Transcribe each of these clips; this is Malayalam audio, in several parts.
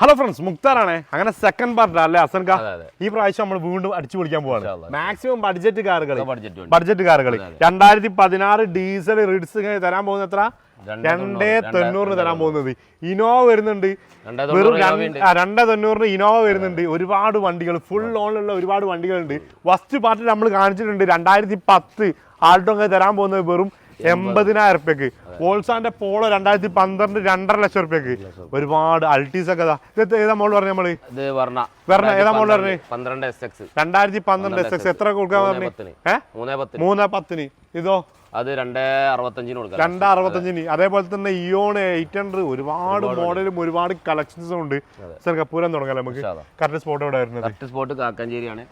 Hello friends മുക്താറാണ്. അങ്ങനെ സെക്കൻഡ് പാർട്ട് അല്ലേ അസൻക. ഈ പ്രാവശ്യം നമ്മൾ വീണ്ടും അടിച്ചു പിടിക്കാൻ പോവാണ്. മാക്സിമം ബഡ്ജറ്റ് കാറുകൾ ബഡ്ജറ്റ് കാറുകൾ രണ്ടായിരത്തി പതിനാറ് ഡീസൽ റിഡ്സ് തരാൻ പോകുന്ന എത്ര? രണ്ടേ തൊണ്ണൂറിന് തരാൻ പോകുന്നത്. ഇനോവ വരുന്നുണ്ട്. വെറും രണ്ടേ തൊണ്ണൂറിന് ഇനോവ വരുന്നുണ്ട്. ഒരുപാട് വണ്ടികൾ ഫുൾ ഓണിലുള്ള ഒരുപാട് വണ്ടികളുണ്ട്. ഫസ്റ്റ് പാർട്ടിൽ നമ്മൾ കാണിച്ചിട്ടുണ്ട് രണ്ടായിരത്തി പത്ത് ആൾട്ടോ തരാൻ പോകുന്നത് വെറും എൺപതിനായിരം റുപ്യക്ക് വോൾസാന്റെ പോളോ രണ്ടായിരത്തി പന്ത്രണ്ട് രണ്ടര ലക്ഷം റുപ്യക്ക് ഒരുപാട് അൾട്ടീസ് ഒക്കെ ഇത് ഏതാ മോൾ പറഞ്ഞു നമ്മൾ? വർണ, ഏതാ മോൾ പറഞ്ഞു? പന്ത്രണ്ട് എസ് എക്സ് രണ്ടായിരത്തി പന്ത്രണ്ട് എസ് എക്സ് എത്ര കൊടുക്കാൻ പറഞ്ഞു? മൂന്ന് പത്തിന്. ഇതോ. അത് രണ്ടേ അറുപത്തഞ്ചിന് കൊടുക്കാം. രണ്ട് അറുപത്തഞ്ചിന്. അതേപോലെ തന്നെ ഇയോൺ എയ്റ്റ് ഹൺഡ്രഡ് ഒരുപാട് മോഡലും ഒരുപാട് കളക്ഷൻസും ഉണ്ട്. സർ കപ്പൂരം തുടങ്ങാം നമുക്ക്. കറക്റ്റ് സ്പോട്ട് എവിടെ വരുന്നത്? കറക്റ്റ് സ്പോട്ട് കാക്കഞ്ചേരിയാണ്.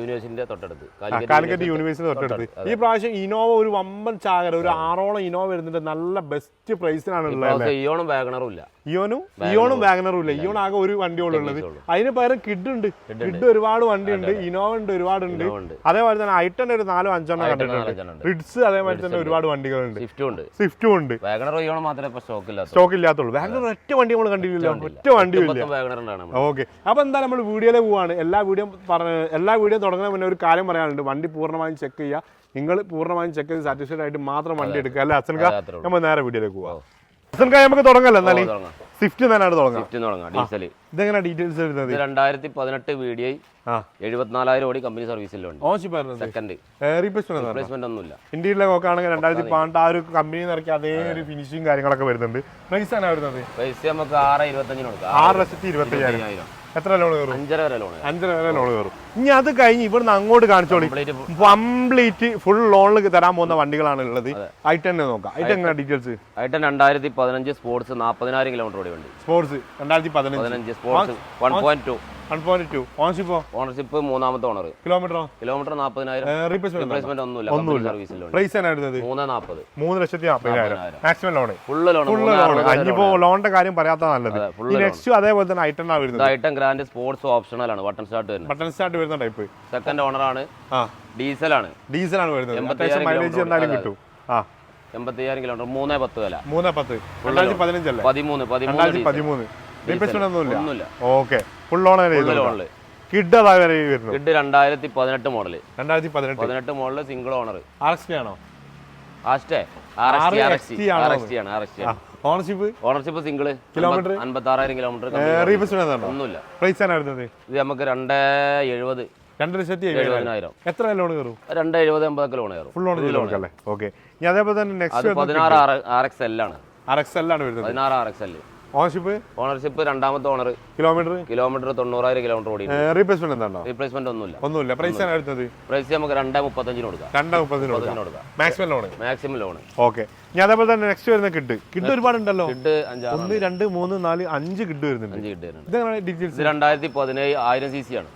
യൂണിവേഴ്സിന്റെ തൊട്ടടുത്ത്. കാലിക്കറ്റ് യൂണിവേഴ്സിന്റെ തൊട്ടടുത്ത്. ഈ പ്രാവശ്യം ഇനോവ ഒരു വമ്പൻ ചാകര ഒരു ആറോളം ഇനോവ വരുന്നുണ്ട്. നല്ല ബെസ്റ്റ് പ്രൈസിനാണ് ഉള്ളത് ഇയോണും വാഗണറും ഇല്ല. ഇയോണും ഇയോണും വാഗണറും ഇല്ല. ഇയോൺ ആകെ ഒരു വണ്ടിയോളം ഉള്ളത്. അതിന് പകരം കിഡ് ഉണ്ട്. കിഡ് ഒരുപാട് വണ്ടി ഉണ്ട് ഇനോവ ഉണ്ട് ഒരുപാട് ഉണ്ട് ഉണ്ട്. അതേപോലെ തന്നെ ഐട്ടന്റെ ഒരു നാലോ അഞ്ചെണ്ണം കണ്ടിട്ടുണ്ട് റിഡ്സ് റിഡ്സ് അതേപോലെ തന്നെ ഒരുപാട് വണ്ടികളുണ്ട്. സ്വിഫ്റ്റും ഉണ്ട്. സ്വിഫ്റ്റും ഉണ്ട്. ഇയോണും മാത്രമേ ഇപ്പൊ സ്റ്റോക്ക് ഇല്ലാത്ത സ്റ്റോക്ക് ഇല്ലാത്തുള്ളൂ വാഗണർ ഒറ്റ വണ്ടി നമ്മൾ കണ്ടില്ലല്ലോ. ഒറ്റ വണ്ടിയില്ല. ഇല്ല. ഓക്കെ അപ്പൊ എന്താ നമ്മൾ വീഡിയോയിലെ പോവാണ്. എല്ലാ വീഡിയോ പറഞ്ഞ എല്ലാ വീഡിയോ തുടങ്ങുന്ന മുന്നേ ഒരു കാര്യം പറയാനുണ്ട്. വണ്ടി പൂർണമായും ചെക്ക് ചെയ്യുക. നിങ്ങൾ പൂർണമായും ചെക്ക് ചെയ്ത് സാറ്റിസ്ഫൈഡ് ആയിട്ട് മാത്രം വണ്ടി എടുക്കുക. അല്ലെ ഉള്ളൂ. നമ്മൾ നേരെ വീഡിയോയിലേക്ക് പോവാം. നമുക്ക് തുടങ്ങല്ലോ എന്നാലും? സ്വിഫ്റ്റ് തന്നെയാണ് തുടങ്ങാം. സ്വിഫ്റ്റ് തുടങ്ങാം. ഡീസൽ ഇതെങ്ങനെ ഡീറ്റെയിൽസ് വരുന്നത്? രണ്ടായിരത്തി പതിനെട്ട് വി ഡി ഐ എഴുപത്തിനാലായിരം ഓടി കമ്പനി സർവീസിലുണ്ട് സെക്കൻഡ് റീപ്ലേസ്മെന്റ് ഒന്നുമില്ല. ഇന്ത്യയിലെ നോക്കുകയാണെങ്കിൽ രണ്ടായിരത്തി പതിനെട്ട് ആ ഒരു കമ്പനി നിറക്കി അതേ ഒരു ഫിനിഷിങ് കാര്യങ്ങളൊക്കെ വരുന്നുണ്ട്. പ്രൈസ് ആണ് വരുന്നത്? പൈസ നമുക്ക് ആറ് ഇരുപത്തഞ്ചിന് കൊടുക്കാം. ആറ് ലക്ഷത്തി ഇരുപത്തി അയ്യായിരം അയ്യായിരം എത്ര ലോൺ കയറും? അഞ്ചര വരെ ലോൺ അഞ്ചര വരെ ലോൺ കയറും. ഇനി അത് കഴിഞ്ഞ് ഇവിടുന്ന് അങ്ങോട്ട് കാണിച്ചോളി. കംപ്ലീറ്റ് ഫുൾ ലോണിൽ തരാൻ പോകുന്ന വണ്ടികളാണ് ഉള്ളത്. ഐ ടെൻ നോക്കാം. ഐ ടെൻ ഡീറ്റെയിൽസ് ആയിട്ട് രണ്ടായിരത്തി പതിനഞ്ച് സ്പോർട്സ് നാൽപ്പതിനായിരം കിലോമീറ്റർ ഓടി വണ്ടി. സ്പോർട്സ് രണ്ടായിരത്തി പതിനഞ്ച് sports one point two ownership മൂന്നാമത്തെ ഓണർ കിലോമീറ്ററോ കിലോമീറ്റർ നാൽപ്പതിനായിരം റീപ്ലേസ്മെന്റ് ഒന്നുമില്ല. കമ്പനി സർവീസിലുണ്ട് പ്രൈസ് മൂന്ന് നാൽപ്പത് മൂന്ന് ലക്ഷത്തി നാൽപ്പതിനായിരം. Maximum loan full loan full loan ഇനിയിപ്പോ ലോണിന്റെ കാര്യം പറയാത്ത നല്ലത്. നെക്സ്റ്റ് അതേപോലെ തന്നെ ഐറ്റൻ ആണ് വരുന്നത്? ഐറ്റം ഗ്രാൻഡ് സ്പോർട്സ് ഓപ്ഷണൽ ആണ്. ബട്ടൺ സ്റ്റാർട്ട് വരുന്നത്. ബട്ടൺ സ്റ്റാർട്ട് വരുന്ന ടൈപ്പ് സെക്കൻഡ് ഓണറാണ്. ഡീസലാണ്. ഡീസൽ ആണ് വരുന്നത്. അത്യാവശ്യം മൈലേജ് എന്നാലും എന്തായാലും കിട്ടും. ആ. എൺപത്തിയ്യായിരം കിലോമീറ്റർ മൂന്നേ പത്ത് വില. മൂന്നേ പത്ത്. രണ്ടായിരത്തി പതിനഞ്ചല്ലേ പതിമൂന്ന് രണ്ടായിരത്തി. പതിമൂന്ന്. റീപ്ലേസ്മെന്റ് ഒന്നുമില്ല. Okay. Full loan full kid അതാ വരുന്നത്? കിഡ് രണ്ടായിരത്തി പതിനെട്ട് മോഡൽ രണ്ടായിരത്തി പതിനെട്ട്. പതിനെട്ട് model single owner R X ആണോ? ആസ്റ്റേ R X T R X T ആണോ? ആർ എക്സ് ടി ആണ് ഓണർഷിപ്പ് ഓണർഷിപ്പ് സിംഗിൾ കിലോമീറ്റർ അൻപത്താറായിരം കിലോമീറ്റർ റീപ്ലേസ്മെന്റ് ഒന്നുമില്ല. പ്രൈസ് ആണ് ഇത് നമുക്ക് രണ്ട് എഴുപത്. രണ്ട് ലക്ഷത്തി എഴുപതിനായിരം. എത്ര ലോൺ കയറും? രണ്ട് എഴുപത് എൺപതൊക്കെ ലോൺ കയറും. ഫുൾ ലോൺ ലോൺ കൊടുക്കല്ലേ ഓക്കെ ഇനി അതേപോലെ തന്നെ നെക്സ്റ്റ് പതിനാറ് ആർ എക്സ് എൽ ആണ്. ആർ എക്സ് എൽ ആണ് വരുന്നത്. പതിനാറ് R X L ownership ownership രണ്ടാമത്തെ ഓണർ കിലോമീറ്റർ കിലോമീറ്റർ തൊണ്ണൂറായിരം കിലോമീറ്റർ ഓടി റീപ്ലേസ്മെന്റ് എന്താണോ? റീപ്ലേസ്മെന്റ് ഒന്നുമില്ല. ഒന്നുമില്ല. പ്രൈസ് ആണ് പ്രൈസ് നമുക്ക് രണ്ടേ മുപ്പത്തഞ്ചിന് കൊടുക്കാം. രണ്ടാ മുപ്പത്തഞ്ചിന് കൊടുക്കാം. Maximum loan maximum loan okay ഇനി അതേപോലെ തന്നെ നെക്സ്റ്റ് വരുന്ന കിഡ്. കിഡ് ഒരുപാടുണ്ടല്ലോ. ഒന്ന് രണ്ട് മൂന്ന് നാല് അഞ്ച് കിഡ് വരുന്നുണ്ട്. ഇതെങ്ങനെ ഡീറ്റെയിൽസ് രണ്ടായിരത്തി പതിനേഴ് ആയിരം സി സി ആണ്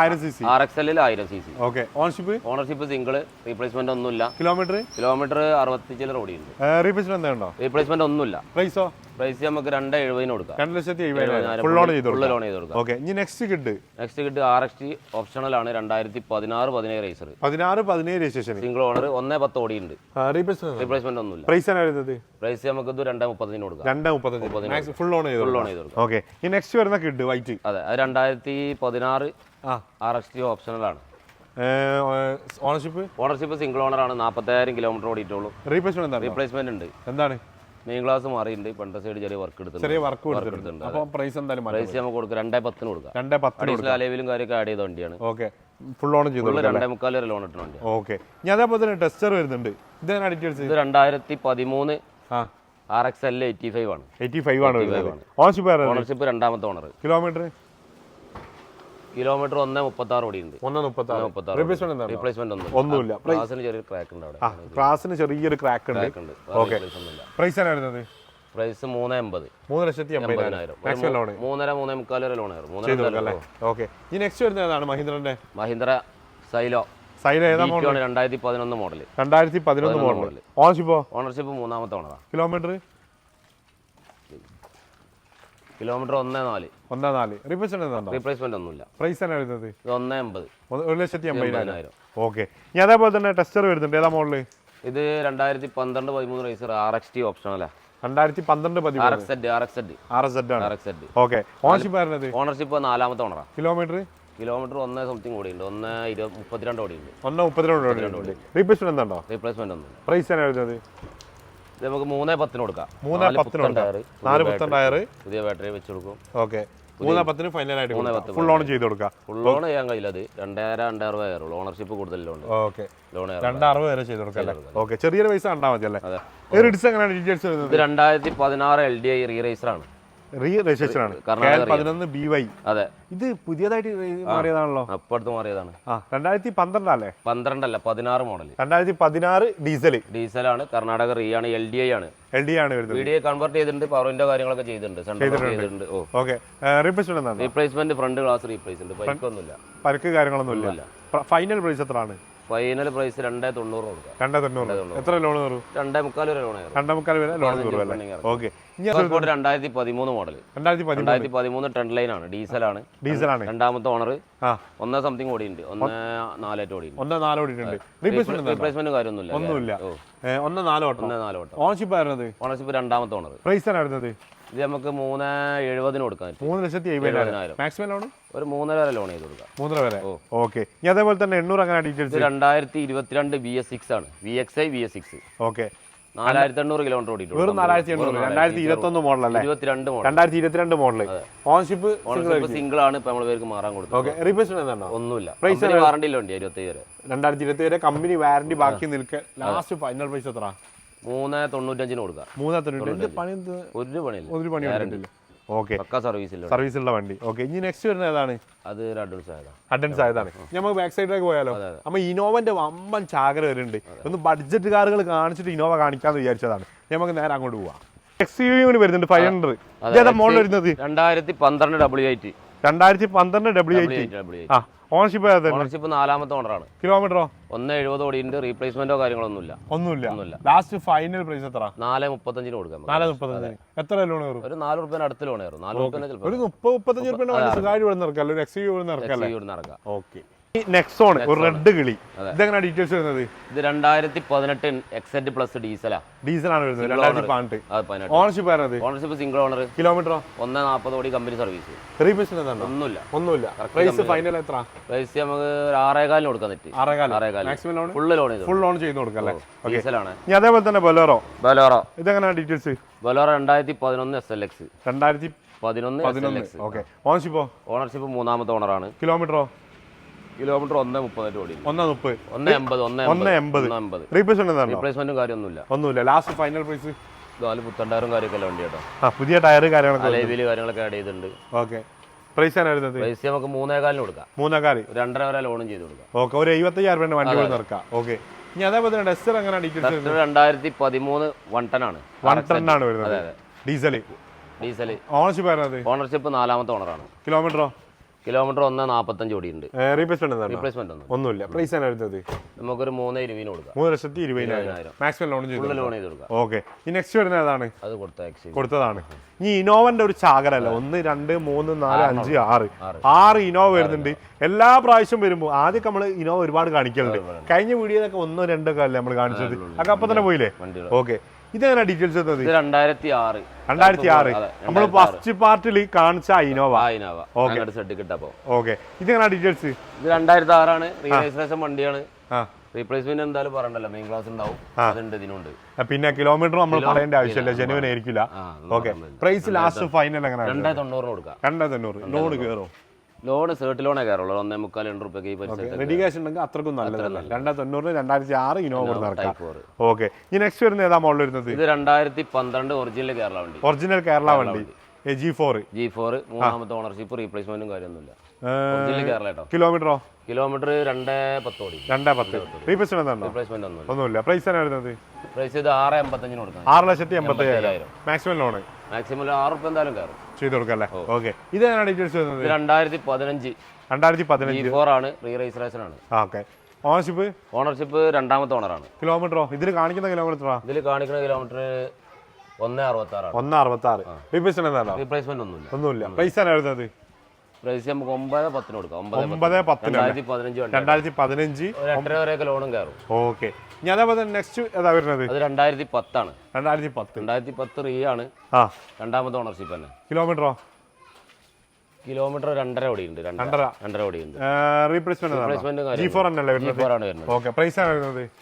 ആയിരം സി സി ആർ എക്സ് എല്ലിൽ ആയിരം C C okay ownership ownership single replacement ഒന്നുമില്ല കിലോമീറ്റർ കിലോമീറ്റർ അറുപത്തി ചില റോഡിയുണ്ട് റീപ്ലേസ്മെന്റ് എന്താ ഉണ്ടോ? റീപ്ലേസ്മെന്റ് ഒന്നുമില്ല. പ്രൈസോ പ്രൈസ് നമുക്ക് രണ്ട് എഴുപതിന് കൊടുക്കാം. രണ്ട് ലക്ഷത്തി എഴുപതിനായിരം ഫുൾ ലോൺ ചെയ്ത് കൊടുക്കാം. ലോൺ ചെയ്ത് കൊടുക്കാം. ഓക്കെ ഇനി next kid next kid R X T optional ആണ് രണ്ടായിരത്തി പതിനാറ് പതിനേഴ് റേസർ പതിനാറ് പതിനേഴ് രജിസ്ട്രേഷൻ സിംഗിൾ ഓണർ ഒന്നേ പത്ത് ഓടിയുണ്ട് റീപ്ലേസ്മെന്റ് റീപ്ലേസ്മെന്റ് ഒന്നുമില്ല. പ്രൈസ് വരുന്നത്? പ്രൈസ് നമുക്ക് ഇത് രണ്ടേ മുപ്പത്തഞ്ചിന് കൊടുക്കാം. രണ്ട് മുപ്പത്തഞ്ച് ഫുൾ ലോൺ ചെയ്ത് ഫുൾ ലോൺ ചെയ്ത് കൊടുക്കാം. ഓക്കെ ഇനി നെക്സ്റ്റ് വരുന്ന കിഡ് വൈറ്റ് അതെ അത് രണ്ടായിരത്തി പതിനാറ് ആർ എക്സ് ടി ഓപ്ഷണൽ ആണ്. ഓണർഷിപ്പ് ഓണർഷിപ്പ് സിംഗിൾ ഓണർ ആണ് നാൽപ്പത്തായിരം കിലോമീറ്റർ ഓടിയിട്ടുള്ളൂ. റീപ്ലേസ്മെന്റ് റീപ്ലേസ്മെന്റ് ഉണ്ട്. എന്താണ്? മെയിൻ ക്ലാസ് മാറിയിട്ടുണ്ട്. പണ്ട സൈഡ് ചെറിയ വർക്ക് എടുത്തിട്ടുണ്ട്. ചെറിയ വർക്ക് എടുത്തിട്ടുണ്ട്. അപ്പോൾ പ്രൈസ് എന്തായാലും പ്രൈസ് നമുക്ക് കൊടുക്കുക രണ്ടേ പത്തിന് കൊടുക്കാം. രണ്ടേ പത്തിന് അഡീഷണൽ അലവിലും കാര്യമൊക്കെ ആഡ് ചെയ്ത വണ്ടിയാണ്. ഓക്കെ ഫുൾ ഓൺ ചെയ്തു രണ്ടേ മുക്കാൽ വരെ ലോൺ ഇട്ടിട്ടുണ്ട് വണ്ടി ഓക്കെ ഞാൻ അതേപോലെ തന്നെ ടെസ്റ്റർ വരുന്നുണ്ട്. ഇതാണ് ഡീറ്റെയിൽസ് ഇത് രണ്ടായിരത്തി പതിമൂന്ന് ആ. R X L eighty five ആണ്. എയ്റ്റി ഫൈവ് ആണ് ഓണർഷിപ്പ് ഓണർഷിപ്പ് രണ്ടാമത്തെ ഓണർ കിലോമീറ്റർ കിലോമീറ്റർ ഒന്നേ മുപ്പത്തി ഓടിയുണ്ട് ഒന്ന് റീപ്ലേസ്മെന്റ് റീപ്ലേസ്മെന്റ് ഒന്നും ഒന്നുമില്ല. ക്ലാസ്സിന് ചെറിയൊരു ക്രാക്ക് ഉണ്ട് അവിടെ. ക്ലാസ്സിന് ചെറിയൊരു ക്രാക്ക് ഉണ്ട്. പ്രൈസ് വരുന്നത് പ്രൈസ് മൂന്ന് എൺപത് മൂന്ന് ലക്ഷത്തി എൺപതിനായിരം. മൂന്നര മൂന്നേ മുക്കാൽ വരെ ലോൺ കയറും ചെയ്ത് മൂന്നര കൊടുക്കാം ഓക്കെ ഈ നെക്സ്റ്റ് വരുന്നത് ഏതാണ് മഹീന്ദ്രന്റെ? മഹീന്ദ്ര സൈലോ. സൈലോ ഏതാ മോഡൽ രണ്ടായിരത്തി പതിനൊന്ന് മോഡൽ രണ്ടായിരത്തി പതിനൊന്ന് മോഡൽ ഓണർഷിപ്പോ ഓണർഷിപ്പ് മൂന്നാമത്തെ ഓണറാണ് കിലോമീറ്റർ കിലോമീറ്റർ ഒന്നേ നാല്. ഒന്നേ നാല്. റീപ്ലേസ്മെന്റ് റീപ്ലേസ്മെന്റ് ഒന്നുമില്ല. പ്രൈസ് തന്നെ വരുന്നത്? ഇത് ഒന്നേ അമ്പത് ഒരു ലക്ഷത്തി എൺപതിനായിരം. ഓക്കെ ഇനി അതേപോലെ തന്നെ ടെസ്റ്റർ വരുന്നുണ്ട്. ഏതാ മോഡൽ ഇത് രണ്ടായിരത്തി പന്ത്രണ്ട് പതിമൂന്ന് റേസർ ആർ എക്സ് ടി രണ്ടായിരത്തി പന്ത്രണ്ട് എഡ് ഓക്കെ ഓൺഷിപ്പ് ഓണർഷിപ്പ് നാലാമത്തെ ഓണറാ കിലോമീറ്റർ കിലോമീറ്റർ ഒന്ന് സംതിങ് കൂടിയുണ്ട് ഒന്ന് ഇരുപത്തിരണ്ട് ഓടിയുണ്ട് ഒന്ന് മുപ്പത്തിരണ്ട് റീപ്ലേസ്മെന്റ് എന്താണോ റീപ്ലേസ്മെന്റ് ഒന്നും പ്രൈസ് വരുന്നത്? ഇത് നമുക്ക് മൂന്നേ പത്തിന് കൊടുക്കാം. മൂന്നേ പത്തിന് നാല് പുതിയ പുത്തൻ ബാറ്ററി, ടയറ്. പുതിയ ബാറ്ററി വെച്ച് കൊടുക്കും. ഓക്കെ. മൂന്നേ പത്തിന് ഫൈനൽ ആയിട്ട് മൂന്നേ പത്ത് ഫുൾ ഓൺ ചെയ്ത് കൊടുക്കാം. ഫുൾ ഓൺ ചെയ്യാൻ കഴിയില്ല അത്. രണ്ടായിരം രണ്ടായിരം രൂപ ഉള്ളൂ. ഓണർഷിപ്പ് കൂടുതലുണ്ട് ഓക്കെ. ലോൺ രണ്ടായിരം വരെ ചെയ്ത് കൊടുക്കാം അല്ലേ? ഓക്കെ. ചെറിയൊരു പൈസ കണ്ടാൽ മതി അല്ലേ ഇത് രണ്ടായിരത്തി പതിനാറ് എൽ ഡി ഐ റീറേസർ ആണ്. റീ രജിസ്ട്രേഷൻ ആണ് കർണാടക പതിനൊന്ന് ബി വൈ. അതെ. ഇത് പുതിയതായിട്ട് മാറിയതാണല്ലോ? അപ്പടുത്ത് മാറിയതാണ്. ആ രണ്ടായിരത്തി പന്ത്രണ്ടല്ലേ പന്ത്രണ്ടല്ല പതിനാറ് മോഡൽ രണ്ടായിരത്തി പതിനാറ് ഡീസൽ ഡീസലാണ് കർണാടക റീ ആണ് എൽ ഡി ഐ ആണ്. എൽ ഡി ആണ് വരുന്നത്. വി ഡി ഐ കൺവേർട്ട് ചെയ്തിട്ടുണ്ട് പവറിന്റെ കാര്യങ്ങളൊക്കെ ചെയ്തിട്ടുണ്ട് ചെയ്തിട്ടുണ്ട്. Okay. Replacement replacement front glass replace ഉണ്ട് ബൈക്കൊന്നുമില്ല പരക്ക് കാര്യങ്ങളൊന്നും ഇല്ല ഫൈനൽ പ്രൈസ് എത്ര ആണ് ഫൈനൽ പ്രൈസ് രണ്ടേ തൊണ്ണൂറ് കൊടുക്കാം. രണ്ടേ തൊണ്ണൂറ്. എത്ര ലോൺ കയറും രണ്ടേ മുക്കാൽ വരെ ലോൺ കയറും രണ്ടേ മുക്കാൽ വരെ ലോൺ കയറും ഓക്കെ രണ്ടായിരത്തി പതിമൂന്ന് മോഡൽ രണ്ടായിരത്തി പതിമൂന്ന് ട്രെൻഡ് ലൈൻ ആണ്. ഡീസലാണ് ഡീസലാണ് രണ്ടാമത്തെ ഓണർ ഒന്ന് സംതിങ് ഓടിയുണ്ട് ഒന്ന് നാലേറ്റ് ഓടിയുണ്ട് ഒന്ന് നാല് ഓടിയിട്ടുണ്ട്. റീപ്ലേസ്മെന്റ് കാര്യമൊന്നുമില്ല. ഒന്നുമില്ല. ഒന്നേ നാല് ഓട്ടം. ഒന്ന് നാല് ഓട്ടം. ഓണർഷിപ്പ് ആയിരുന്നത്? ഓണർഷിപ്പ് രണ്ടാമത്തെ ഓണർ പ്രൈസ് ആണ് ഇത് നമുക്ക് മൂന്ന് എഴുപതിന് കൊടുക്കാൻ പറ്റും. മൂന്ന് ലക്ഷത്തി എഴുപതിനായിരം. മാക്സിമം ലോൺ ഒരു മൂന്നര വരെ ലോൺ ചെയ്ത് കൊടുക്കാം. മൂന്നര വരെ. ഓക്കെ ഇനി അതേപോലെ തന്നെ എണ്ണൂറ് അങ്ങനെ ഡീറ്റെയിൽസ് രണ്ടായിരത്തി ഇരുപത്തിരണ്ട് ബി എസ് സിക്സ് ആണ്. V X I V S six okay നാലായിരത്തി എണ്ണൂറ് കിലോമീറ്റർ ഓടിയിട്ടുണ്ട്. വെറും നാലായിരത്തി എണ്ണൂറ് രണ്ടായിരത്തി ഇരുപത്തി മോഡൽ അല്ലേ? ഇരുപത്തിരണ്ട് മോഡൽ രണ്ടായിരത്തി ഇരുപത്തിരണ്ട് മോഡൽ ഓൺഷിപ്പ് സിംഗിൾ ആണ്. ഇപ്പൊ നമ്മൾ പേർക്ക് മാറാൻ കൊടുത്തത്. ഓക്കെ റീപ്ലേസ്മെന്റ് എന്താണോ? ഒന്നുമില്ല. വാറണ്ടിയില്ല ഉണ്ട് ഇരുപത്തി വരെ രണ്ടായിരത്തി ഇരുപത്തി വരെ. കമ്പനി വാറണ്ടി ബാക്കി നിൽക്കുക. ലാസ്റ്റ് ഫൈനൽ പ്രൈസ് എത്ര മൂന്ന് തൊണ്ണൂറ്റഞ്ചിന് കൊടുക്കാം തൊണ്ണൂറ്റഞ്ച് പണി ഒരു പണിയില്ല. ഒരു പണി ഓക്കെ പക്ക സർവീസില്ല സർവീസുള്ള വണ്ടി. ഓക്കെ ഇനി നെക്സ്റ്റ് വരുന്നത് ഏതാണ്? അത് അഡ്വൻസ് അഡ്വാൻസ് ആയതാ അഡൻസ് ആയതാണ്. നമ്മൾ ബാക്ക് സൈഡിലേക്ക് പോയാലോ? അപ്പൊ ഇനോവന്റെ വമ്പൻ ചാകര വരുന്നുണ്ട്. ഒന്ന് ബഡ്ജറ്റ് കാറുകൾ കാണിച്ചിട്ട് ഇനോവ കാണിക്കാന്ന് വിചാരിച്ചതാണ്. നമുക്ക് നേരെ അങ്ങോട്ട് പോവാം. എക്സ് യു വരുന്നുണ്ട് ഫൈവ് ഹൺഡ്രഡ് മോഡൽ വരുന്നത്? രണ്ടായിരത്തി പന്ത്രണ്ട് ഡബ്ല്യു ഐ ടി രണ്ടായിരത്തി പന്ത്രണ്ട് ഡബ്ല്യു എയ്റ്റി ഡബ്ല്യു ഐ ആ ഓണർഷിപ്പ് ഓണർഷിപ്പ് നാലാമത്തെ ഓണറാണ് കിലോമീറ്ററോ ഒന്ന് എഴുപത് ഓടിയുണ്ട് റീപ്ലേസ്മെന്റോ കാര്യങ്ങളൊന്നുമില്ല ഒന്നുമില്ല. ഒന്നുമില്ല. ലാസ്റ്റ് ഫൈനൽ പ്രൈസ് എത്ര നാല് മുപ്പത്തഞ്ചിന് കൊടുക്കാം. നാല് മുപ്പത്തഞ്ച് എത്ര ലോൺ കയറും? ഒരു നാല് റുപ്യ അടുത്ത് ലോൺ കയറും. നാല് റുപ്യ ഒരു മുപ്പത് മുപ്പത്തഞ്ച് റുപ്യ സുഖമായിട്ട് ഇവിടെ നിറക്കല്ലേ ഒരു എക്സ് ഇവിടെ നടക്കാം. ഓക്കെ നെക്സോൺ ഒരു റെഡ് കിളി. ഇതെങ്ങനെ ഡീറ്റെയിൽസ് വരുന്നത്? ഇത് രണ്ടായിരത്തി പതിനെട്ട് എക്സെറ്റ് പ്ലസ് ഡീസലാ ഡീസലാണ് ആണ് വരുന്നത്. രണ്ടായിരത്തി പതിനെട്ട്. അത് ഓണർഷിപ്പ് വരുന്നത് ഓണർഷിപ്പ് സിംഗിൾ ഓണർ കിലോമീറ്ററോ ഒന്ന് നാൽപ്പത് കോടി കമ്പനി സർവീസ് ഒന്നുമില്ല. ഒന്നുമില്ല. പ്രൈസ് ഫൈനൽ എത്ര? പ്രൈസ് നമുക്ക് ആറേകാലിന് കൊടുക്കാൻ പറ്റും. ആറേകാലം. ആറേകാലം. Maximum loan full loan full loan ചെയ്ത് കൊടുക്കാം അല്ലേ? ഡീസലാണ് ഇനി അതേപോലെ തന്നെ ബലോറോ ബലോറോ ഇതെങ്ങനെയാണ് ഡീറ്റെയിൽസ് ബലോറോ രണ്ടായിരത്തി പതിനൊന്ന് എസ് എൽ എക്സ് രണ്ടായിരത്തി പതിനൊന്ന് ഓണർഷിപ്പോ ഓണർഷിപ്പ് മൂന്നാമത്തെ ഓണറാണ് കിലോമീറ്ററോ കിലോമീറ്റർ ഒന്ന് മുപ്പത്തെട്ട് ഓടി ഒന്ന് മുപ്പത്. ഒന്ന് എൺപത് ഒന്ന് ഒന്ന് എൺപത്. എൺപത്. റീപ്ലേസ്മെന്റ് റീപ്ലേസ്മെന്റും കാര്യമൊന്നുമില്ല. ഒന്നുമില്ല. ലാസ്റ്റ് ഫൈനൽ പ്രൈസ് നാല് പുത്തണ്ടായിരം കാര്യമൊക്കെ അല്ല വണ്ടി കേട്ടോ? ആ പുതിയ ടയർ കാര്യങ്ങളൊക്കെ അലൈവിൽ കാര്യങ്ങളൊക്കെ ആഡ് ചെയ്തിട്ടുണ്ട്. ഓക്കെ പ്രൈസ് ആണ് വരുന്നത്? പ്രൈസ് നമുക്ക് മൂന്നേകാലിന് കൊടുക്കാം. മൂന്നേക്കാൽ ഒരു രണ്ടര വരെ ലോണും ചെയ്ത് കൊടുക്കാം. ഓക്കെ ഒരു എഴുപത്തയ്യായിരം രൂപ വണ്ടി നിറക്കാം ഓക്കെ ഇനി അതേപോലെ തന്നെ ഡെസ്റ്റർ എങ്ങനെ ഡീറ്റെയിൽസ് രണ്ടായിരത്തി പതിമൂന്ന് വൺ ടൺ ആണ്. വൺ ടൺ ആണ് വരുന്നത്. ഡീസൽ ഡീസൽ ഓണർഷിപ്പ് ഓണർഷിപ്പ് നാലാമത്തെ ഓണറാണ് കിലോമീറ്ററോ കിലോമീറ്റർ ഒന്ന് നാൽപ്പത്തഞ്ച് ഓടിയുണ്ട് റീപ്ലേസ്മെന്റ് എന്താണ് റീപ്ലേസ്മെന്റ് ഒന്നും ഒന്നുമില്ല. പ്രൈസ് ആണ് വരുന്നത്? നമുക്കൊരു മൂന്ന് ഇരുപതിന് കൊടുക്കാം. മൂന്ന് ലക്ഷത്തി ഇരുപതിനായിരം. മാക്സിമം ലോൺ ചെയ്തു ലോൺ ചെയ്ത് കൊടുക്കാം. ഓക്കെ ഈ നെക്സ്റ്റ് വരുന്നത് ഏതാണ്? അത് കൊടുത്ത എക്സ് കൊടുത്തതാണ്. ഈ ഇനോവന്റെ ഒരു ചാകരല്ല ഒന്ന് രണ്ട് മൂന്ന് നാല് അഞ്ച് ആറ്. ആറ്. ഇനോവ വരുന്നുണ്ട്. എല്ലാ പ്രാവശ്യം വരുമ്പോൾ ആദ്യം നമ്മൾ ഇനോവ ഒരുപാട് കാണിക്കലുണ്ട്. കഴിഞ്ഞ വീഡിയോയിലൊക്കെ ഒന്നോ രണ്ടോ ഒക്കെ അല്ലേ നമ്മൾ കാണിച്ചത്? അതൊക്കെ അപ്പൊ തന്നെ പോയില്ലേ ഓക്കെ ഇതെങ്ങനെ ഡീറ്റെയിൽസ് ഇത് രണ്ടായിരത്തി ആറ് രണ്ടായിരത്തി ആറ് നമ്മൾ ഫസ്റ്റ് പാർട്ടിൽ കാണിച്ച ഇനോവ ഇനോവ സെറ്റ് കിട്ടപ്പോ ഓക്കെ. ഇതെങ്ങനെ ഡീറ്റെയിൽസ് ഇത് രണ്ടായിരത്തി ആറാണ് രജിസ്ട്രേഷൻ വണ്ടിയാണ്. റീപ്ലേസ്മെന്റ് എന്തായാലും പറയണ്ടല്ലോ. മെയിൻ ക്ലാസ് ഉണ്ടാവും. അതുണ്ട് ഇതിനുണ്ട്. പിന്നെ കിലോമീറ്റർ നമ്മൾ പറയേണ്ട ആവശ്യമില്ല. ജനുവൻ ആയിരിക്കില്ല. ഓക്കെ. പ്രൈസ് ലാസ്റ്റ് ഫൈനൽ എങ്ങനെയാണ് രണ്ടായിരത്തി തൊണ്ണൂറിന് കൊടുക്കാം. രണ്ടായിരത്തി തൊണ്ണൂറ്. ലോഡ് കയറും ലോൺ സേർട്ട് ലോണേ കയറുള്ളൂ. ഒന്നേ മുക്കാൽ രണ്ട് റുപ്യക്ക് ഈ പരിസരത്ത് റെഡി ക്യാഷ് ഉണ്ടെങ്കിൽ അത്രക്കും നല്ലതല്ല രണ്ടായിരത്തി തൊണ്ണൂറിന് രണ്ടായിരത്തി ആറ് ഇനോവ ഓക്കെ. ഇനി നെക്സ്റ്റ് വരുന്ന ഏതാ മോഡൽ വരുന്നത്? ഇത് രണ്ടായിരത്തി പന്ത്രണ്ട് ഒറിജിനൽ കേരള വണ്ടി. ഒറിജിനൽ കേരള വണ്ടി. ജി ഫോർ ജി ഫോർ മൂന്നാമത്തെ ഓണർഷിപ്പ് റീപ്ലേസ്മെന്റും കാര്യമൊന്നുമില്ല. കിലോമീറ്ററോ കിലോമീറ്റർ രണ്ടേ പത്ത് ഓടി. രണ്ടേ പത്ത്. റീപ്ലേസ്മെന്റ് റീപ്ലേസ്മെന്റ് ഒന്നുമില്ല. പ്രൈസ് ആണ് വരുന്നത്? പ്രൈസ് ഇത് ആറ് എൺപത്തഞ്ചിന് കൊടുക്കാം. ആറ് ലക്ഷത്തി എൺപത്തി മാക്സിമം ലോണ് മാക്സിമം ഒരു ആറ് റുപ്യ എന്തായാലും കയറും. ചെയ്ത് കൊടുക്കാം അല്ലേ? ഓക്കെ. ഇത് ഡീറ്റെയിൽസ് വരുന്നത്? രണ്ടായിരത്തി പതിനഞ്ച് രണ്ടായിരത്തി പതിനഞ്ച്. ഫോർ ആണ് റീ രജിസ്ട്രേഷൻ ആണ് ഓക്കെ. ഓണർഷിപ്പ് ഓണർഷിപ്പ് രണ്ടാമത്തെ ഓണറാണ് കിലോമീറ്ററോ ഇതിൽ കാണിക്കുന്ന കിലോമീറ്ററോ ഇതിൽ കാണിക്കുന്ന കിലോമീറ്റർ ഒന്ന് അറുപത്തി ആറ് ഒന്ന് അറുപത്തി ആറ് റീപ്ലേസ്മെന്റ് ഒന്നും റീപ്ലേസ്മെന്റ് ഒന്നുമില്ല. ഒന്നുമില്ല. പ്രൈസ് ആണ് വരുന്നത് പ്രൈസ് നമുക്ക് ഒമ്പത് പത്തിന് കൊടുക്കാം. ഒമ്പത് പത്തിന്. രണ്ടായിരത്തി പതിനഞ്ച് രണ്ടായിരത്തി പതിനഞ്ച് ഒരു എട്ടര വരെയൊക്കെ ലോണും കയറും. ഓക്കെ. അതേപോലെ നെക്സ്റ്റ് ഏതാ വരുന്നത്? അത് രണ്ടായിരത്തി പത്താണ് രണ്ടായിരത്തി പത്ത് രണ്ടായിരത്തി പത്ത് റീ ആണ്. ആ. രണ്ടാമത്തെ ഓണർഷിപ്പ് തന്നെ. കിലോമീറ്ററോ? കിലോമീറ്റർ രണ്ടര ഓടിയുണ്ട് രണ്ടര. രണ്ടര. രണ്ടര റീപ്ലേസ്മെന്റ് ആണ് വരുന്നത്. ഓക്കെ. പ്രൈസ്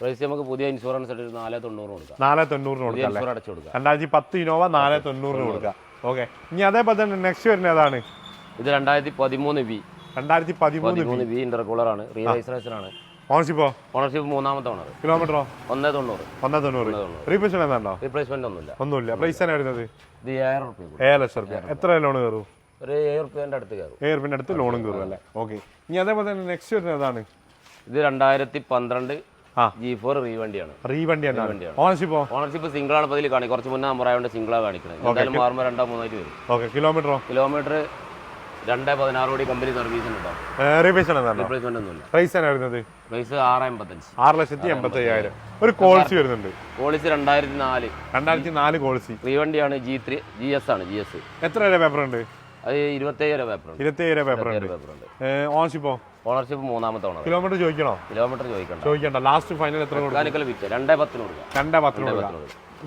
പ്രൈസ് നമുക്ക് പുതിയ ഇൻഷുറൻസ് എടുത്ത് നാല് തൊണ്ണൂറ് കൊടുക്കാം. നാല് തൊണ്ണൂറിന് കൊടുക്കാം അടച്ചു കൊടുക്കാം. രണ്ടായിരത്തി പത്ത് ഇനോവ നാല് തൊണ്ണൂറിന് കൊടുക്കാം. ഓക്കെ. ഇനി അതേപോലെ തന്നെ നെക്സ്റ്റ് വരുന്നത് ഏതാണ്? ഇത് രണ്ടായിരത്തി പതിമൂന്ന് ബി രണ്ടായിരത്തി പതിമൂന്ന് ബി ഇന്റർകൂളർ ആണ് റീ രജിസ്ട്രേഷൻ ആണ് ഓണർഷിപ്പോ ഓണർഷിപ്പ് മൂന്നാമത്തെ ഓണർ കിലോമീറ്ററോ ഒന്നേ തൊണ്ണൂറ്. ഒന്നേ തൊണ്ണൂറ്. റീപ്ലേസ്മെന്റ് എന്താണോ? റീപ്ലേസ്മെന്റ് ഒന്നുമില്ല. ഒന്നുമില്ല. പ്രൈസ് തന്നെ വരുന്നത്? ഇത് ഏഴായിരം റുപ്യ ഏഴ് ലക്ഷം റുപ്യ എത്ര ലോൺ കയറും? ഒരു ഏഴ് റുപ്യന്റെ അടുത്ത് കയറും. ഏഴ് റുപ്യന്റെ അടുത്ത് ലോണും കയറും അല്ലേ? ഓക്കെ ഇനി അതേപോലെ തന്നെ നെക്സ്റ്റ് വരുന്നത് ഏതാണ്? ഇത് രണ്ടായിരത്തി പന്ത്രണ്ട്. ജി ഫോർ റീവണ്ടിയാണ്. റീവണ്ടിയാണ്. ഓണർഷിപ്പോ ഓണർഷിപ്പ് സിംഗിൾ ആണ് പതിൽ കാണിക്കും കുറച്ച് മുന്നേ നമ്പർ ആയതുകൊണ്ട് സിംഗിളാണ് കാണിക്കുന്നത്. എന്തായാലും മാറുമ്പോൾ രണ്ടോ മൂന്നായിട്ട് വരും. ഓക്കെ കിലോമീറ്ററോ കിലോമീറ്റർ രണ്ടേ പതിനാറ് കോടി കമ്പനി സർവീസിന് ഉണ്ടാവും റീപ്ലേസ്മെന്റ് എന്താണോ ഒന്നുമില്ല. പ്രൈസ് ആണ് വരുന്നത്? പ്രൈസ് ആറ് എൺപത്തഞ്ച് ആറ് ലക്ഷത്തി എൺപത്തി അയ്യായിരം ഒരു കോളിസി വരുന്നുണ്ട്. പോളിസി രണ്ടായിരത്തി നാല് രണ്ടായിരത്തി നാല് കോളിസി വണ്ടിയാണ് ജി ത്രീ ജി എസ് ആണ് ജി എസ് എത്ര വരെ പേപ്പർ ഉണ്ട്? അത് ഇരുപത്തയ്യായിരം പേപ്പർ പേപ്പർ ഉണ്ട്. ഓണർഷിപ്പോ ഓണർഷിപ്പ് മൂന്നാമത്തെ ഓണർ കിലോമീറ്റർ ചോദിക്കണോ? കിലോമീറ്റർ ചോദിക്കണ്ട. ചോദിക്കണ്ട. ലാസ്റ്റ് ഫൈനൽ എത്ര കൊടുക്കും? മെക്കാനിക്കൽ വിറ്റ്. രണ്ടേ പത്തിന് കൊടുക്കാം. രണ്ടേ പത്തിന്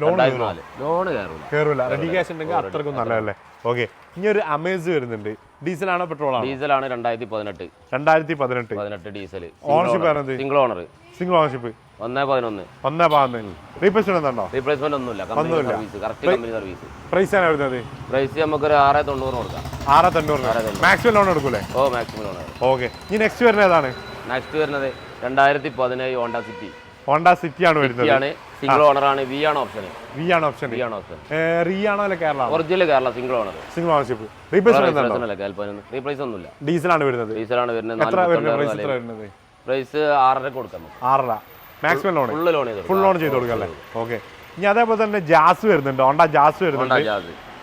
ലോൺ കയറില്ല റെഡി ക്യാഷ് ഉണ്ടെങ്കിൽ അത്രക്കും നല്ലതല്ലേ? ഓക്കെ ഇനി ഒരു അമേസ് വരുന്നുണ്ട്. ഡീസലാണോ പെട്രോൾ ആണോ ഡീസലാണ് രണ്ടായിരത്തി പതിനെട്ട് രണ്ടായിരത്തി പതിനെട്ട് പതിനെട്ട് diesel ownership single owner single ownership ഒന്നേ പതിനൊന്ന്. ഒന്നേ പതിനൊന്ന്. റീപ്ലേസ്മെന്റ് ഉണ്ടോ റീപ്ലേസ്മെന്റ് ഒന്നുമില്ല. Company service correct company service price ആണ് വരുന്നത്? പ്രൈസ് നമുക്കൊരു ആറ് തൊണ്ണൂറ് കൊടുക്കാം. ആറ് തൊണ്ണൂറ്. മാക്സിമം ലോൺ എടുക്കൂലേ? ഓ മാക്സിമം ലോൺ ഓക്കെ ഇനി നെക്സ്റ്റ് വരുന്നത് ഏതാണ്? നെക്സ്റ്റ് വരുന്നത് രണ്ടായിരത്തി പതിനേഴ് ഹോണ്ട സിറ്റി ഹോണ്ട സിറ്റി ആണ് വരുന്നത്. ആണ് സിംഗിൾ ഓണർ ആണ് വി ആണ് ഓപ്ഷൻ വി ആണ് ഓപ്ഷൻ വി ആണ് ഓപ്ഷൻ റീ ആണോ അല്ല കേരള ആണോ original Kerala single owner. Single ownership. Replace ഒന്നുമില്ല. ആണ് വരുന്നത്. വരുന്നത് എത്ര വരുന്നത്? പ്രൈസ് ആറര കൊടുക്കാം ആറര. മാക്സിമം ലോൺ ഫുൾ ലോൺ ചെയ്ത് ഫുൾ ലോൺ ചെയ്ത് കൊടുക്കാം അല്ലേ? ഓക്കെ ഇനി അതേപോലെ തന്നെ ജാസ് വരുന്നുണ്ട്. ഹോണ്ട ജാസ് വരുന്നുണ്ട്.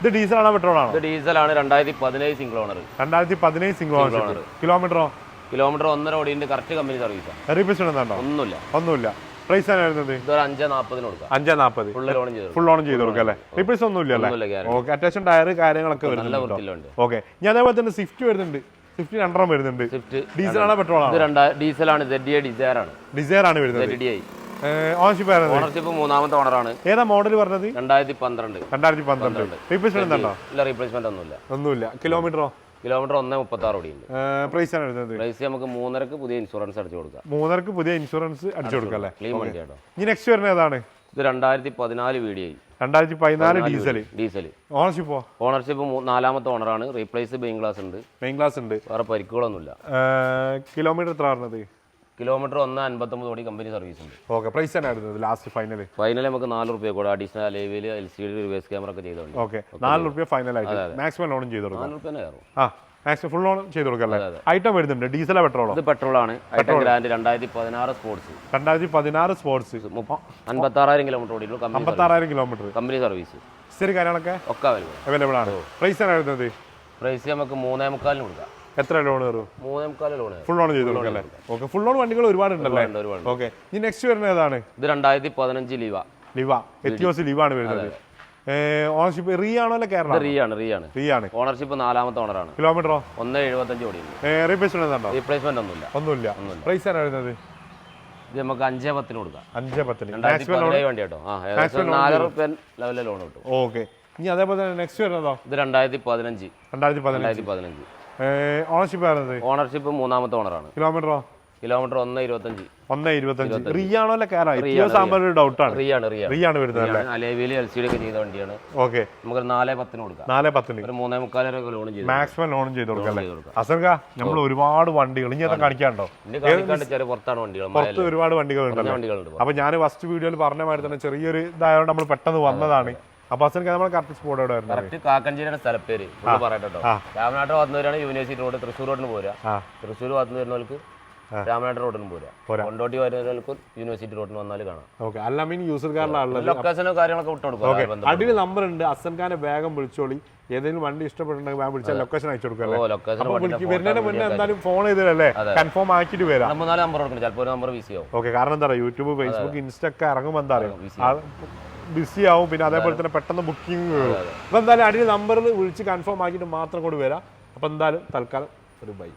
ഇത് ഇത് ആണോ പെട്രോൾ ആണോ? ഇത് ഡീസലാണ് രണ്ടായിരത്തി പതിനേഴ് സിംഗിൾ ഓണർ. രണ്ടായിരത്തി പതിനേഴ് സിംഗിൾ ഓണർ. കിലോമീറ്ററോ കിലോമീറ്റർ ഒന്നര ഓടിയുണ്ട് കറക്റ്റ് കമ്പനി സർവീസ്. റീപ്ലേസ്മെന്റ് എന്തുണ്ടോ ഒന്നുമില്ല. ഒന്നുമില്ല. പ്രൈസ് ആണ് വരുന്നത് ഇതൊരു അഞ്ചേ നാൽപ്പതിന് കൊടുക്കാം. അഞ്ചേ നാൽപ്പത് ചെയ്ത് ഫുൾ ഓൺ ചെയ്ത് കൊടുക്കാം അല്ലേ? റീപ്ലേസ് ഒന്നുമില്ല അല്ലേ? ഓക്കെ അത്യാവശ്യം ടയർ കാര്യങ്ങളൊക്കെ വരുന്നുണ്ട് ഓക്കെ ഞാൻ അതേപോലെ തന്നെ സ്വിഫ്റ്റ് വരുന്നുണ്ട്. സ്വിഫ്റ്റ് രണ്ടെണ്ണം വരുന്നുണ്ട്. സ്വിഫ്റ്റ് ആണ് പെട്രോൾ ഡീസലാണ് ഡിസയർ ആണ്. ഡിസയർ ആണ്. വരുന്നത്. ഓണർഷിപ്പ് ഓണർഷിപ്പ് മൂന്നാമത്തെ ഓണറാണ് ഏതാ മോഡൽ പറഞ്ഞത്? രണ്ടായിരത്തി പന്ത്രണ്ട്. രണ്ടായിരത്തി പന്ത്രണ്ട്. റീപ്ലേസ്മെന്റ് ഉണ്ടോ? ഇല്ല റീപ്ലേസ്മെന്റ് ഒന്നുമില്ല. ഒന്നുമില്ല. കിലോമീറ്ററോ കിലോമീറ്റർ ഒന്നേ മുപ്പത്തി ആറ് ഓടിയുണ്ട് പ്രൈസ് ആണ് വരുന്നത്. പ്രൈസ് നമുക്ക് മൂന്നരക്ക് പുതിയ ഇൻഷുറൻസ് അടിച്ചു കൊടുക്കാം. മൂന്നരക്ക് പുതിയ ഇൻഷുറൻസ് അടിച്ചു കൊടുക്കാം അല്ലേ? ക്ലീൻ വണ്ടി കേട്ടോ ഇനി നെക്സ്റ്റ് വരുന്നത് ഏതാണ്? ഇത് രണ്ടായിരത്തി പതിനാല് വി ഡി ഐ രണ്ടായിരത്തി പതിനാല് ഡീസൽ ഡീസൽ ഓണർഷിപ്പ് ഓണർഷിപ്പ് നാലാമത്തെ ഓണറാണ് റീപ്ലേസ് ബെയിൻ ഗ്ലാസ് ഉണ്ട്. ബെയിൻ ക്ലാസ് ഉണ്ട്. വേറെ പരിക്കുകളൊന്നുമില്ല. കിലോമീറ്റർ എത്ര പറഞ്ഞത് കിലോമീറ്റർ ഒന്ന് അൻപത്തൊമ്പത് കോടി കമ്പനി സർവീസ് ഉണ്ട്. ഓക്കെ പ്രൈസ് തന്നെയായിരുന്നു ലാസ്റ്റ് ഫൈനൽ ഫൈനൽ നമുക്ക് നാല് റുപ്യ കൂടെ. Additional അലേവിൽ L C D reverse camera ഒക്കെ ചെയ്തോ ഓക്കെ നാല് റുപ്യ ഫൈനൽ ആയിട്ട്. മാക്സിമം ലോണും ചെയ്തു നാല് റുപ്യ കയറും. ആ മാക്സിമം ഫുൾ ലോൺ ചെയ്ത് കൊടുക്കാം അല്ലേ? ഐറ്റം വരുന്നുണ്ട്. ഡീസലോ പെട്രോളോ ഇത് പെട്രോളാണ് ഐറ്റം ഗ്രാൻഡ് രണ്ടായിരത്തി പതിനാറ് സ്പോർട്സ് രണ്ടായിരത്തി പതിനാറ് സ്പോർട്സ് അൻപത്താറായിരം കിലോമീറ്റർ ഓടിയിട്ടുള്ളൂ അമ്പത്താറായിരം കിലോമീറ്റർ കമ്പനി സർവീസ് ശരി കാര്യങ്ങളൊക്കെ ഒക്കെ അവൈലബിൾ അവൈലബിൾ ആണ്. പ്രൈസ് ആണ് വരുന്നത് പ്രൈസ് നമുക്ക് മൂന്നേ മുക്കാലിന് കൊടുക്കാം. എത്ര ലോൺ കയറും? ലോൺ ഫുൾ ലോൺ ചെയ്ത് ഓക്കെ ഫുൾ ലോൺ വണ്ടികൾ ഒരുപാട് ഉണ്ടല്ലേ? ഓക്കെ ഇനി നെക്സ്റ്റ് വരുന്നത് ഏതാണ്? ഇത് രണ്ടായിരത്തി പതിനഞ്ച് ലിവ ലിവ എത്തിയോസ് ലിവ ആണ് വരുന്നത്. ഓണർഷിപ്പ് റീ ആണോ അല്ലെ കേരള റീ ആണ് റീ ആണ്. റീ ആണ്. ഓണർഷിപ്പ് നാലാമത്തെ ഓണറാണ് കിലോമീറ്ററോ ഒന്ന് എഴുപത്തഞ്ച് കോടി റീപ്ലേസ്മെന്റ് ഉണ്ടോ റീപ്ലേസ്മെന്റ് ഒന്നുമില്ല. ഒന്നുമില്ല. പ്രൈസ് ആണ് വരുന്നത്? ഇത് നമുക്ക് അഞ്ചേ പത്തിന് കൊടുക്കാം. അഞ്ചേ പത്തിന്. രണ്ടായിരത്തി പതിനേഴ് വണ്ടി കേട്ടോ. ആ നാലര റുപ്യ ലെവലിൽ ലോൺ കിട്ടും. ഓക്കെ ഇനി അതേപോലെ തന്നെ നെക്സ്റ്റ് വരുന്നതോ? ഇത് രണ്ടായിരത്തി പതിനഞ്ച് രണ്ടായിരത്തി പതിനഞ്ച് രണ്ടായിരത്തി പതിനഞ്ച് ഓണർഷിപ്പ് ആണത് ഓണർഷിപ്പ് മൂന്നാമത്തെ ഓണറാണ് കിലോമീറ്ററോ കിലോമീറ്റർ ഒന്ന് ഇരുപത്തഞ്ച്. ഒന്ന് ഇരുപത്തഞ്ച്. റീ ആണോ അല്ലെ ആകുമ്പോൾ ഡൗട്ടാണ് റീ ആണ് റീ ആണ്. റീ ആണ്. വരുന്നത് അലേവിയിൽ എൽ സി ഡി ഒക്കെ ചെയ്ത വണ്ടിയാണ്. ഓക്കെ നമുക്ക് നാല് പത്തിന് കൊടുക്കാം. നാല് പത്തിന്. ഒരു മൂന്നേ മുക്കാലോ ലോൺ ചെയ്ത് മാക്സിമം ലോൺ ചെയ്ത് കൊടുക്കാം അസർക്ക നമ്മൾ ഒരുപാട് വണ്ടികൾ. ഇനി അതൊക്കെ കാണിക്കാണ്ടോ പുറത്താണ് വണ്ടികൾ. പുറത്ത് ഒരുപാട് വണ്ടികൾ ഉണ്ട് വണ്ടികളുണ്ട്. അപ്പൊ ഞാൻ ഫസ്റ്റ് വീഡിയോയിൽ പറഞ്ഞ മാതിരി തന്നെ ചെറിയൊരു ഇതായതുകൊണ്ട് നമ്മൾ പെട്ടെന്ന് വന്നതാണ്. അപ്പൊ അസർക്ക നമ്മൾ കറക്റ്റ് സ്പോട്ട് എവിടെ വരുന്നത് കറക്റ്റ് കാക്കഞ്ചേരിയാണ് സ്ഥലപ്പേര് ഫുള്ള് പറയട്ടെ. രാമനാട്ട് വന്നവരാണ് യൂണിവേഴ്സിറ്റി റോഡ് തൃശ്ശൂർ റോഡിന് പോരാ തൃശ്ശൂർ വന്നു വരുന്നവർക്ക് രാമനാട്ട് റോഡിന് പോരാ. കൊണ്ടോട്ടി വരുന്നവർക്ക് യൂണിവേഴ്സിറ്റി റോഡിന് വന്നാൽ കാണാം. ഓക്കെ. അല്ല മീൻ യൂസർ കാറിലാണുള്ളത് ലൊക്കേഷനോ കാര്യങ്ങളൊക്കെ വിട്ടു കൊടുക്കും. അടിയിൽ നമ്പർ ഉണ്ട്. അസൻ ഖാനെ വേഗം വിളിച്ചോളി. ഏതെങ്കിലും വണ്ടി ഇഷ്ടപ്പെട്ടുണ്ടെങ്കിൽ വിളിച്ചാൽ ലൊക്കേഷൻ അയച്ചു കൊടുക്കാം ഓ ലൊക്കേഷൻ അപ്പൊ വിളിക്ക്. വരുന്നതിന് മുന്നേ എന്തായാലും ഫോൺ ചെയ്തല്ലേ കൺഫേം ആക്കിയിട്ട് വരാം. നമ്പർ കൊടുക്കണം. ചിലപ്പോൾ നമ്പർ ബിസി ആവും. ഓക്കെ. കാരണം എന്താ പറയുക യൂട്യൂബ് ഫേസ്ബുക്ക് ഇൻസ്റ്റ ഒക്കെ ഇറങ്ങുമ്പോൾ എന്താ പറയുക ബിസി ആവും പിന്നെ അതേപോലെ തന്നെ പെട്ടെന്ന് ബുക്കിംഗ് കയറും അപ്പോൾ എന്തായാലും അടിയിൽ നമ്പറിൽ വിളിച്ച് കൺഫേം ആക്കിയിട്ട് മാത്രം കൊണ്ട് വരാം. അപ്പോൾ എന്തായാലും തൽക്കാലം ഒരു ബൈ